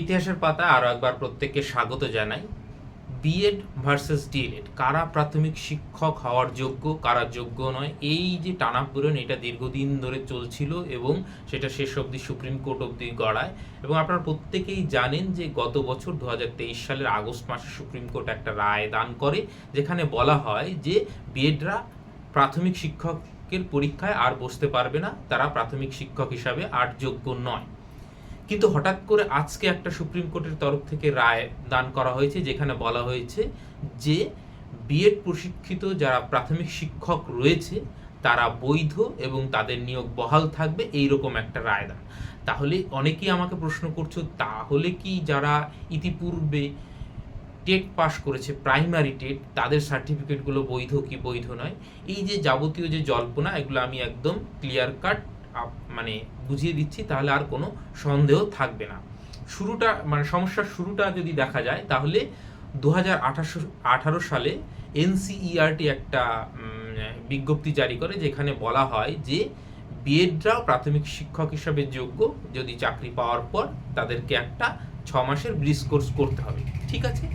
ইতিহাসের পাতায় আরও একবার প্রত্যেককে স্বাগত জানাই। বিএড ভার্সেস ডিএড কারা প্রাথমিক শিক্ষক হওয়ার যোগ্য, কারা যোগ্য নয়, এই যে টানাপোড়েন, এটা দীর্ঘদিন ধরে চলছিল এবং সেটা শেষ অবধি সুপ্রিম কোর্ট অবধি গড়ায়। এবং আপনারা প্রত্যেকেই জানেন যে গত বছর দু হাজার তেইশ সালের আগস্ট মাসে সুপ্রিম কোর্ট একটা রায় দান করে, যেখানে বলা হয় যে বিএডরা প্রাথমিক শিক্ষকের পরীক্ষায় আর বসতে পারবে না, তারা প্রাথমিক শিক্ষক হিসাবে আর যোগ্য নয়। কিন্তু হঠাৎ করে আজকে একটা সুপ্রিম কোর্টের তরফ থেকে রায় দান করা হয়েছে, যেখানে বলা হয়েছে যে বিএড প্রশিক্ষিত যারা প্রাথমিক শিক্ষক রয়েছে, তারা বৈধ এবং তাদের নিয়োগ বহাল থাকবে এই রকম একটা রায় দান। তাহলে অনেকেই আমাকে প্রশ্ন করছ, তাহলে কি যারা ইতিপূর্বে টেট পাস করেছে, প্রাইমারি টেট, তাদের সার্টিফিকেটগুলো বৈধ কি বৈধ নয়? এই যে যাবতীয় যে জল্পনা, এগুলো আমি একদম ক্লিয়ার কাট মানে বুঝিয়ে দিচ্ছি, তাহলে আর কোনো সন্দেহ থাকবে না। শুরুটা মানে সমস্যার শুরুটা যদি দেখা যায়, তাহলে দু হাজার আঠারো সালে এনসিইআরটি একটা বিজ্ঞপ্তি জারি করে, যেখানে বলা হয় যে বিএডরাও প্রাথমিক শিক্ষক হিসাবে যোগ্য, যদি চাকরি পাওয়ার পর তাদেরকে একটা ছ মাসের ব্রিজ কোর্স করতে হবে। ঠিক আছে?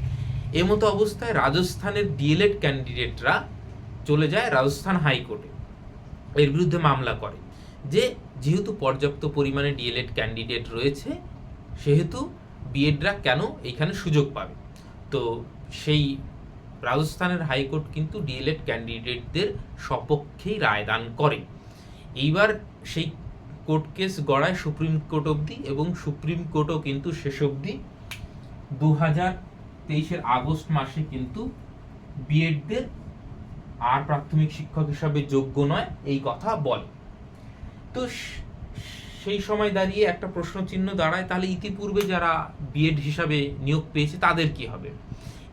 এমতো অবস্থায় রাজস্থানের ডিএলএড ক্যান্ডিডেটরা চলে যায় রাজস্থান হাইকোর্টে। এর বিরুদ্ধে মামলা করে। যে যেহেতু পর্যাপ্ত পরিমাণে ডিএলএড ক্যান্ডিডেট রয়েছে, সেহেতু বিএডরা কেন এইখানে সুযোগ পাবে? তো সেই রাজস্থানের হাইকোর্ট কিন্তু ডিএলএড ক্যান্ডিডেটদের সপক্ষেই রায় দান করে। এইবার সেই কোর্ট কেস গড়ায় সুপ্রিম কোর্ট অবধি এবং সুপ্রিম কোর্টও কিন্তু শেষ অবধি দু হাজার তেইশের আগস্ট মাসে কিন্তু বিএডদের আর প্রাথমিক শিক্ষক হিসাবে যোগ্য নয়, এই কথা বলে। তো সেই সময় দাঁড়িয়ে একটা প্রশ্ন চিহ্ন দাঁড়ায়, তাহলে ইতিপূর্বে যারা বিএড হিসাবে নিয়োগ পেয়েছে, তাদের কি হবে?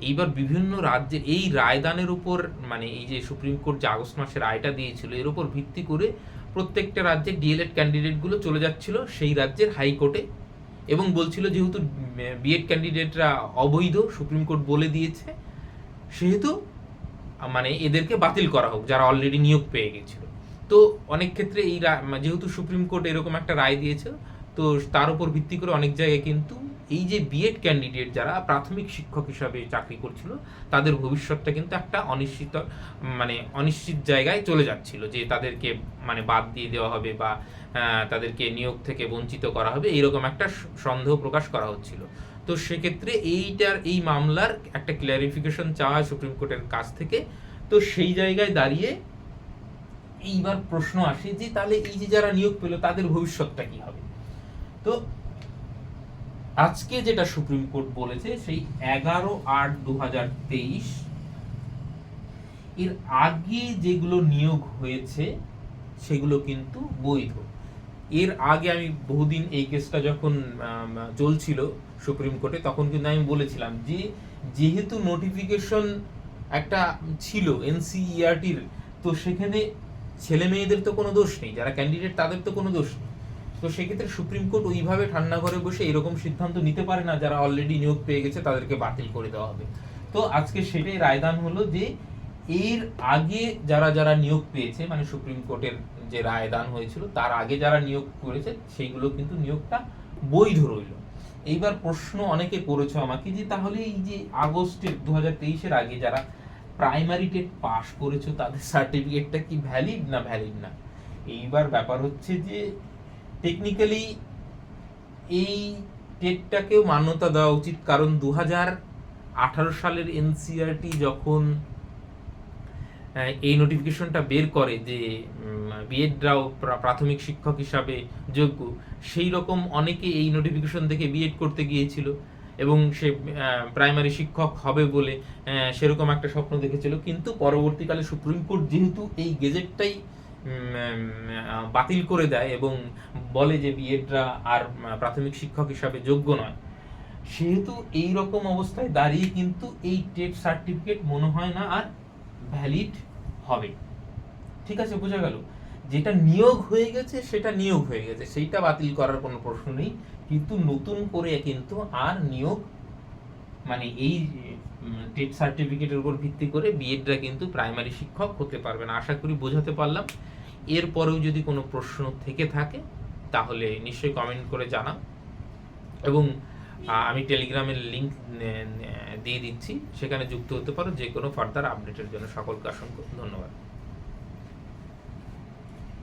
এইবার বিভিন্ন রাজ্যে এই রায়দানের উপর মানে এই যে সুপ্রিম কোর্ট যে আগস্ট মাসে রায়টা দিয়েছিল, এর উপর ভিত্তি করে প্রত্যেকটা রাজ্যে ডিএলএড ক্যান্ডিডেটগুলো চলে যাচ্ছিল সেই রাজ্যের হাইকোর্টে এবং বলছিল যেহেতু বিএড ক্যান্ডিডেটরা অবৈধ, সুপ্রিম কোর্ট বলে দিয়েছে, সেহেতু মানে এদেরকে বাতিল করা হোক, যারা অলরেডি নিয়োগ পেয়ে গেছিল। তো অনেক ক্ষেত্রে এই মানে যেহেতু সুপ্রিম কোর্ট এরকম একটা রায় দিয়েছে, তো তার উপর ভিত্তি করে অনেক জায়গায় কিন্তু এই যে বিএড ক্যান্ডিডেট যারা প্রাথমিক শিক্ষক হিসাবে চাকরি করছিল, তাদের ভবিষ্যৎটা কিন্তু একটা অনিশ্চিত মানে অনিশ্চিত জায়গায় চলে যাচ্ছিল যে তাদেরকে মানে বাদ দিয়ে দেওয়া হবে বা তাদেরকে নিয়োগ থেকে বঞ্চিত করা হবে, এইরকম একটা সন্দেহ প্রকাশ করা হচ্ছিল। তো সেক্ষেত্রে এইটার, এই মামলার একটা ক্ল্যারিফিকেশন চাওয়া সুপ্রিম কোর্টের কাছ থেকে। তো সেই জায়গায় দাঁড়িয়ে এইবার প্রশ্ন আসে যে তাহলে এই যে যারা নিয়োগ পেল, তাদের ভবিষ্যৎটা কি হবে? তো আজকে যেটা সুপ্রিম কোর্ট বলেছে, সেই এগারো আট দু এর আগে যেগুলো নিয়োগ হয়েছে, সেগুলো কিন্তু বৈধ। এর আগে আমি বহুদিন এই কেসটা যখন চলছিল সুপ্রিম কোর্টে, তখন কিন্তু আমি বলেছিলাম যে যেহেতু নোটিফিকেশন একটা ছিল এনসিইআরটির তো সেখানে ছেলে মেয়েদের তো কোনো দোষ নেই, যারা ক্যান্ডিডেট তাদের তো কোনো দোষ নেই। তো সেক্ষেত্রে সুপ্রিম কোর্ট ওইভাবে ঠান্ডা ঘরে বসে এরকম সিদ্ধান্ত নিতে পারে না, যারা অলরেডি নিয়োগ পেয়ে গেছে তাদেরকে বাতিল করে দেওয়া হবে। তো আজকে সেটাই রায়দান হলো যে, এর আগে যারা যারা নিয়োগ পেয়েছে মানে সুপ্রিম কোর্টের যে রায়দান হয়েছিল, তার আগে যারা নিয়োগ করেছে, সেইগুলো কিন্তু নিয়োগটা বৈধ রইল। এইবার প্রশ্ন অনেকে করেছ আমাকে যে, তাহলে এই যে আগস্টের দু হাজার তেইশের আগে যারা প্রাইমারি টেট পাস করেছ, তাদের সার্টিফিকেটটা কি ভ্যালিড না ভ্যালিড না? এইবার ব্যাপার হচ্ছে যে টেকনিক্যালি এই টেটটাকেও মান্যতা দেওয়া উচিত। কারণ দু হাজার আঠারো সালের এনসিআরটি যখন এই নোটিফিকেশনটা বের করে যে বিএডরাও প্রাথমিক শিক্ষক হিসাবে যোগ্য, সেই রকম অনেকে এই নোটিফিকেশন দেখে বিএড করতে গিয়েছিল। এবং সে প্রাইমারি শিক্ষক হবে বলে সেরকম একটা স্বপ্ন দেখেছিল। কিন্তু পরবর্তীকালে সুপ্রিম কোর্ট যেহেতু এই গেজেটটাই বাতিল করে দেয় এবং বলে যে বিএডরা আর প্রাথমিক শিক্ষক হিসাবে যোগ্য নয়, সেহেতু এই রকম অবস্থায় দাঁড়িয়ে কিন্তু এই টেট সার্টিফিকেট মনে হয় না আর ভ্যালিড হবে। ঠিক আছে, বোঝা গেল? যেটা নিয়োগ হয়ে গেছে, সেটা নিয়োগ হয়ে গেছে। সেইটা বাতিল করার কোনো প্রশ্ন নেই। কিন্তু নতুন করে কিন্তু আর নিয়োগ মানে এই টেট সার্টিফিকেটের উপর ভিত্তি করে বিএডরা কিন্তু প্রাইমারি শিক্ষক হতে পারবে না। আশা করি বোঝাতে পারলাম। এরপরেও যদি কোনো প্রশ্ন থেকে থাকে, তাহলে নিশ্চয়ই কমেন্ট করে জানাও। এবং আমি টেলিগ্রামের লিঙ্ক দিয়ে দিচ্ছি। সেখানে যুক্ত হতে পারো। যে কোনো ফার্দার আপডেটের জন্য। সকলকে অসংখ্য ধন্যবাদ।